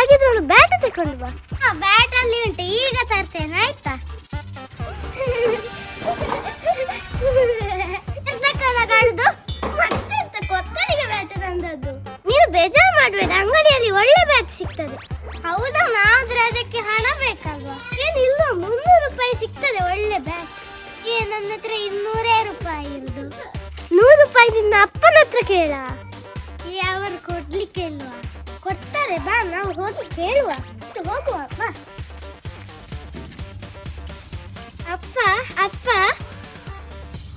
ಹಾಗಿದ್ರೆ ಒಂದು ಬ್ಯಾಟ್ ತಕೊಂಡು ಬಾ ಹಾ ಬ್ಯಾಟ್ ಅಲ್ಲಿ ಉಂಟು. ಈಗ ತರ್ತೇನೆ ಆಯ್ತಾ? ಮತ್ತೆ ಕಾಡುದು? ಮತ್ತೆಂತ ಕೊತ್ತಡಿಗೆ ಬ್ಯಾಟ್ ತಂದದ್ದು? ನೀನು ಬೇಜಾರು ಮಾಡಬೇಡ. ಅಂಗಡಿಯಲ್ಲಿ ಒಳ್ಳೆ ಬ್ಯಾಟ್ ಸಿಗ್ತದೆ. ಹೌದಾ? ಆದ್ರೆ ಅದಕ್ಕೆ ಹಣ ಬೇಕಲ್ವಾ? ಏನಿಲ್ಲ ಮುನ್ನೂರು ರೂಪಾಯಿ ಸಿಗ್ತದೆ ಒಳ್ಳೆ ಬ್ಯಾಟ್ ಏ ನನ್ನ ಹತ್ರ ಇನ್ನೂರೇ ರೂಪಾಯಿ ಇರುದು. ನೂರು ರೂಪಾಯಿ ನಿನ್ನ ಅಪ್ಪನ ಹತ್ರ ಕೇಳ. ಯಾವ ಅವರು ಕೊಡ್ಲಿಕ್ಕೆ ಇಲ್ವಾ? ಕೊಡ್ತಾರೆ. ಬಾ ನಾವು ಹೋಗಿ ಕೇಳುವ. ಹೋಗುವ ಬಾ. ಅಪ್ಪ ಅಪ್ಪ.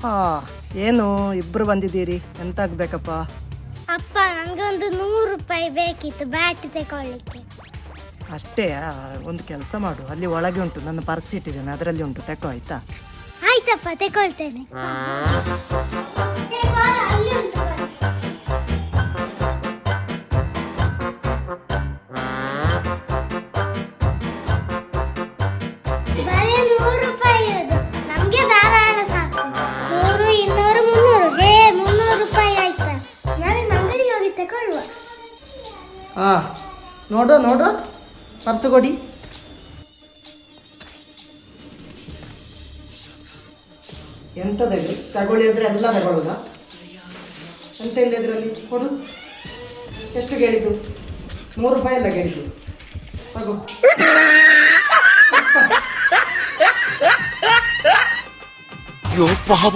ಹಾ ಏನು ಇಬ್ರು ಬಂದಿದ್ದೀರಿ? ಎಂತ ಆಗ್ಬೇಕಪ್ಪ ಅಪ್ಪ ನಂಗೊಂದು ಒಂದು ನೂರು ರೂಪಾಯಿ ಬೇಕಿತ್ತು ಬ್ಯಾಟ್ ತಗೊಳ್ಳಿಕ್ಕೆ. ಅಷ್ಟೇ ಒಂದು ಕೆಲಸ ಮಾಡು. ಅಲ್ಲಿ ಒಳಗೆ ಉಂಟು ನನ್ನ ಪರ್ಸ್ ಇಟ್ಟಿದ್ದೇನೆ ಅದರಲ್ಲಿ ಉಂಟು ತೆಕೋ ಆಯ್ತಾ? ಆಯ್ತಪ್ಪ ತಗೊಳ್ತೇನೆ ಹಾ ನೋಡು ನೋಡು. ಪರ್ಸ್ ಕೊಡಿ. ಎಂಥದ್ರಲ್ಲಿ ತಗೊಳ್ಳಿ ಅಂದ್ರೆ ಎಲ್ಲ ತಗೊಳ್ಳೋದಾ? ಎಂತ ಇಲ್ಲ ಇದರಲ್ಲಿ? ಕೊಡು. ಎಷ್ಟು ಕೇಳಿದ್ದು? ನೂರು ರೂಪಾಯಿ ಎಲ್ಲ ಕೇಳಿದ್ದು. ತಗೋ. ಅಯ್ಯೋ, ಪಾಪ.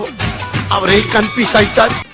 ಅವರೇ ಕನ್ಫ್ಯೂಸ್ ಆಯ್ತಾರೆ.